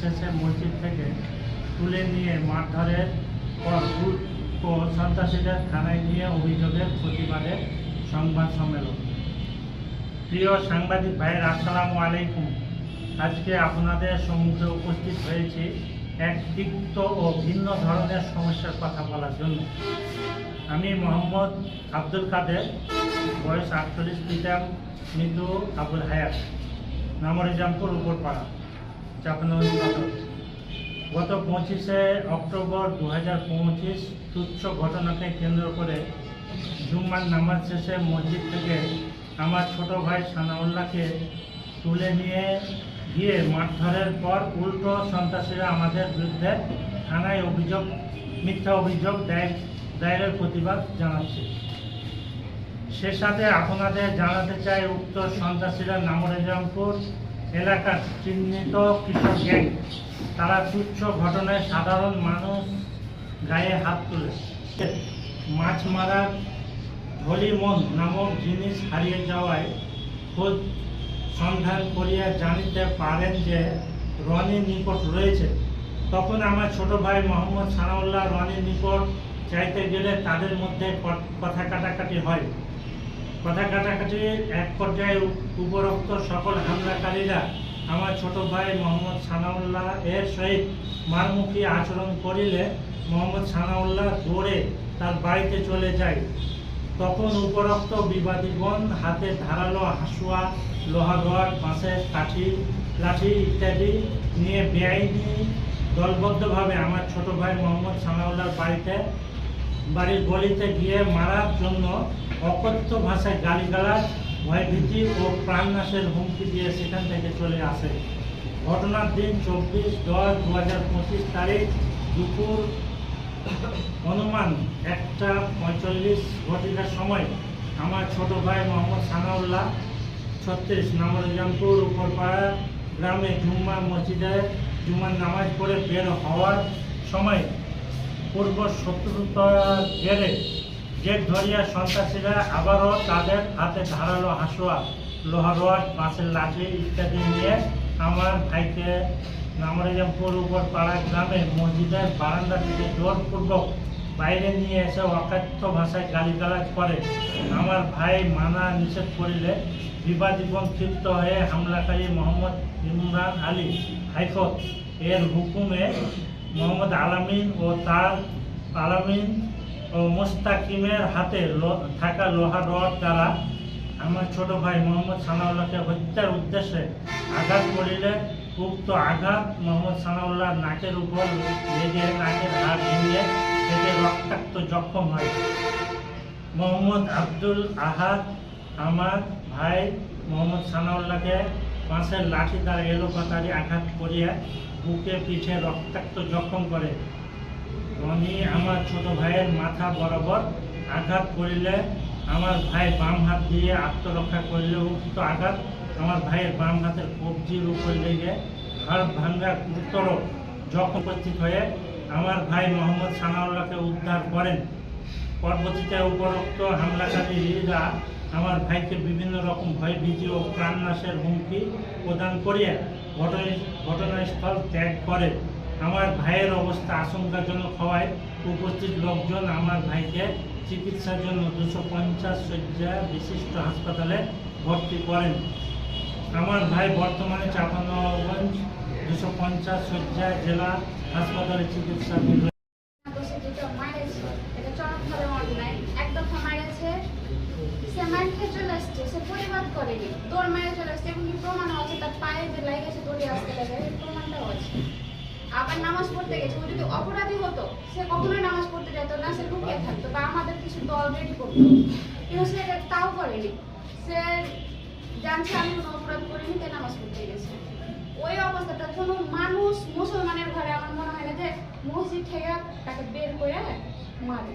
শেষে মসজিদ থেকে তুলে নিয়ে মারধরের পর ও সন্ত্রাসীদের থানায় নিয়ে অভিযোগের প্রতিবাদে সংবাদ সম্মেলন। প্রিয় সাংবাদিক ভাইয়ের আসসালামু আলাইকুম। আজকে আপনাদের সম্মুখে উপস্থিত হয়েছি এক তিক্ত ও ভিন্ন ধরনের সমস্যার কথা বলার জন্য। আমি মোহাম্মদ আব্দুল কাদের, বয়স আটচল্লিশ, পিতাম মৃত্যু আবুল হায়াত নামরিজামপুর উপরপাড়া। সদর গত পঁচিশে অক্টোবর দু হাজার পঁচিশ তুচ্ছ ঘটনাকে কেন্দ্র করে জুম্মার নামাজ শেষে মসজিদ থেকে আমার ছোট ভাই সানাউল্লাহকে তুলে নিয়ে গিয়ে মারধরের পর উল্টো সন্ত্রাসীরা আমাদের বিরুদ্ধে থানায় অভিযোগ, মিথ্যা অভিযোগ দায়ের প্রতিবাদ জানাচ্ছে। সে সাথে আপনাদের জানাতে চাই, উক্ত সন্ত্রাসীরা নামরেজামপুর এলাকার চিহ্নিত কৃষক গ্যাং তারা তুচ্ছ ঘটনায় সাধারণ মানুষ গায়ে হাত তুলে। মাছ মারার ধলিমন নামক জিনিস হারিয়ে যাওয়ায় খোঁজ সন্ধান করিয়া জানিতে পারেন যে, রনির নিকট রয়েছে। তখন আমার ছোট ভাই মোহাম্মদ সানাউল্লাহ রনির নিকট চাইতে গেলে তাদের মধ্যে কথা কাটাকাটি হয়। কথা কাটাকাটি এক পর্যায়ে উপরোক্ত সকল হামলাকারীরা আমার ছোট ভাই মোহাম্মদ সানাউল্লাহ এর সহিত মারমুখী আচরণ করিলে মোহাম্মদ সানাউল্লাহ দৌড়ে তার বাড়িতে চলে যায়। তখন উপরোক্ত বিবাদীগণ হাতে ধারালো হাসুয়া লোহা রড বাঁশের কাঠি, লাঠি ইত্যাদি নিয়ে বেআইনি দলবদ্ধভাবে আমার ছোট ভাই মোহাম্মদ সানাউল্লাহর বাড়িতে বাড়ির গলিতে গিয়ে মারার জন্য অকথ্য ভাষায় গালিগালাজ, ভয়ভীতি ও প্রাণনাশের হুমকি দিয়ে সেখান থেকে চলে আসে। ঘটনার দিন চব্বিশ দশ দু হাজার পঁচিশ তারিখ দুপুর অনুমান একটা পঁয়তাল্লিশ ঘটিকার সময় আমার ছোট ভাই মোহাম্মদ সানাউল্লাহ ছত্রিশ নামরজামপুর উপরপাড়া গ্রামে জুম্মা মসজিদে জুম্মার নামাজ পড়ে বের হওয়ার সময় পূর্ব শত্রুতা গেলে জেট ধরিয়া সন্ত্রাসীরা আবারও তাদের হাতে ধারালো হাসুয়া লোহা রড, বাঁশের লাঠি ইত্যাদি নিয়ে আমার ভাইকে নামরাজামপুর উপর পাড়া গ্রামে মসজিদের বারান্দা থেকে জোরপূর্বক বাইরে নিয়ে এসে অকাথ্য ভাষায় গালিগালাজ করে। আমার ভাই মানা নিষেধ করিলে বিবাদীগণ ক্ষিপ্ত হয়ে হামলাকারী মোহাম্মদ ইমরান আলী হাইকোর্ট এর হুকুমে মোহাম্মদ আলামিন ও তার আলামিন ও মোস্তাকিমের হাতে থাকা লোহা রড দ্বারা আমার ছোট ভাই মোহাম্মদ সানাউল্লাহকে হত্যার উদ্দেশ্যে আঘাত করিলে উক্ত আঘাত মোহাম্মদ সানাউল্লাহ নাকের উপর লেগে নাকের হাড় ভেঙে থেকে রক্তাক্ত জখম হয়। মোহাম্মদ আব্দুল আহাদ আমার ভাই মোহাম্মদ সানাউল্লাহকে বাঁশের লাঠি দ্বারা এলোপাতারি আঘাত করিয়া বুকে পিঠে রক্তাক্ত জখম করে। রনি আমার ছোট ভাইয়ের মাথা বরাবর আঘাত করিলে আমার ভাই বাম হাত দিয়ে আত্মরক্ষা করিলে উক্ত আঘাত আমার ভাইয়ের বাম হাতের কবজির উপর লেগে হাড় ভাঙ্গা গুরুতর জখম উপস্থিত হয়ে আমার ভাই মোহাম্মদ সানাউল্লাহকে উদ্ধার করেন। পরবর্তীতে উপরোক্ত হামলাকারীরা আমার ভাইকে বিভিন্ন রকম ভয়, ভীতি ও প্রাণনাশের হুমকি প্রদান করিয়া ঘটনা, ঘটনাস্থল ত্যাগ করে। আমার ভাইয়ের অবস্থা আশঙ্কাজনক হওয়ায় উপস্থিত লোকজন আমার ভাইকে চিকিৎসার জন্য দুশো পঞ্চাশ শয্যা বিশিষ্ট হাসপাতালে ভর্তি করেন। আমার ভাই বর্তমানে চাপানগঞ্জ দুশো পঞ্চাশ শয্যা জেলা হাসপাতালে চিকিৎসাধীন রয়েছে। বসে যেটা মারেছে এটা চরমভাবে অন্যায় এক দফা মারেছে সে মার খেয়ে চলে আসছে সে প্রতিবাদ করেনি দৌড় মারে চলে আসছে এবং কি প্রমাণও আছে? তার পায়ে যে লাগে সে আসতে লাগে প্রমাণটাও আছে। আবার নামাজ পড়তে গেছে, ও যদি অপরাধী হতো, সে কখনোই নামাজ পড়তে যেত না, সে লুকিয়ে থাকতো বা আমাদের কিছু দল রেডি করতো। কিন্তু সে তাও করেনি। সে জানছে, আমি কোনো অপরাধ করিনি, তাই নামাজ পড়তে গেছে। ওই অবস্থাটা কোনো মানুষ মুসলমানের ঘরে আমার মনে হয় না যে মসজিদ থেকে তাকে বের করে মারে।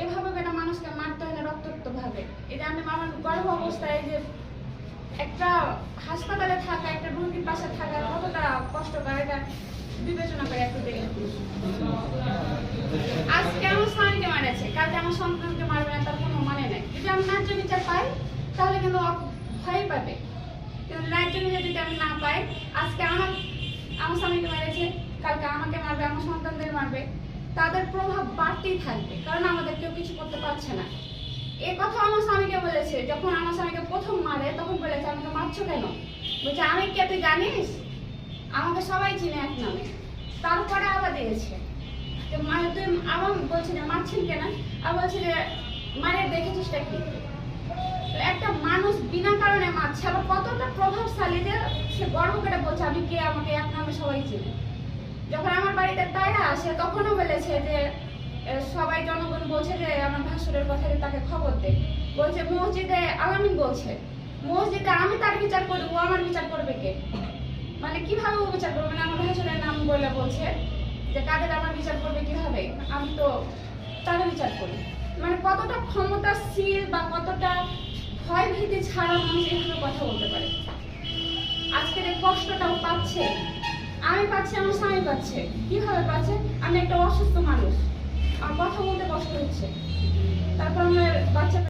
এভাবে একটা মানুষকে মারতে হয় না রক্তাক্ত ভাবে যে আমি আমার গর্ভ অবস্থায় যে একটা হাসপাতালে থাকা, একটা রোগীর পাশে থাকা, কতটা কষ্টকর এটা বিবেচনা করে একটু দেখে আজকে আমার স্বামীকে মারেছে, কালকে আমার সন্তানকে মারবে না, তার কোনো মানে নেই। যদি আমি ন্যায্য বিচার পাই, তাহলে কিন্তু ভয় পাবে। কিন্তু ন্যায্য বিচার যদি আমি না পাই, আজকে আমার আমার স্বামীকে মেরেছে, কালকে আমাকে মারবে, আমার সন্তানদের মারবে। তাদের প্রভাব বাড়তেই থাকবে, কারণ আমাদের কেউ কিছু করতে পারছে না। এ কথা আমার স্বামীকে বলেছে, যখন আমার স্বামীকে প্রথম মারে, তখন বলেছে, আমাকে মারছো কেন? বলছে, আমি কে তুই জানিস? আমাকে সবাই চিনে এক নামে। তারপরে আবার দিয়েছে। মানে তুই আবার বলছে যে, মারছেন কেন? আর বলছে যে মারে দেখেছিসটা কি? একটা মানুষ বিনা কারণে মারছে, আবার কতটা প্রভাবশালী যে সে গর্ব করে বলছে, আমি কে? আমাকে এক নামে সবাই চিনে। যখন আমার বাড়িতে তাইরা আসে, তখনও বলেছে যে সবাই জনগণ বলছে যে, আমার ভাসুরের কথা তাকে খবর দে। বলছে, মসজিদে আলামিন বলছে। মসজিদে আমি তার বিচার করি ও আমার বিচার করবে কে? মানে কীভাবে ও বিচার করবে? মানে আমার ভাসুরের নাম বলে বলছে যে, কাদের আমার বিচার করবে কীভাবে? আমি তো তার বিচার করি। মানে কতটা ক্ষমতাশীল বা কতটা ভয় ভীতি ছাড়া মানুষ এইভাবে কথা বলতে পারে? আজকের এই কষ্টটাও পাচ্ছে। আমি পাচ্ছি আমার স্বামী পাচ্ছে কীভাবে পাচ্ছে আমি একটা অসুস্থ মানুষ। আমার কথা বলতে কষ্ট হচ্ছে। তারপর আমার বাচ্চা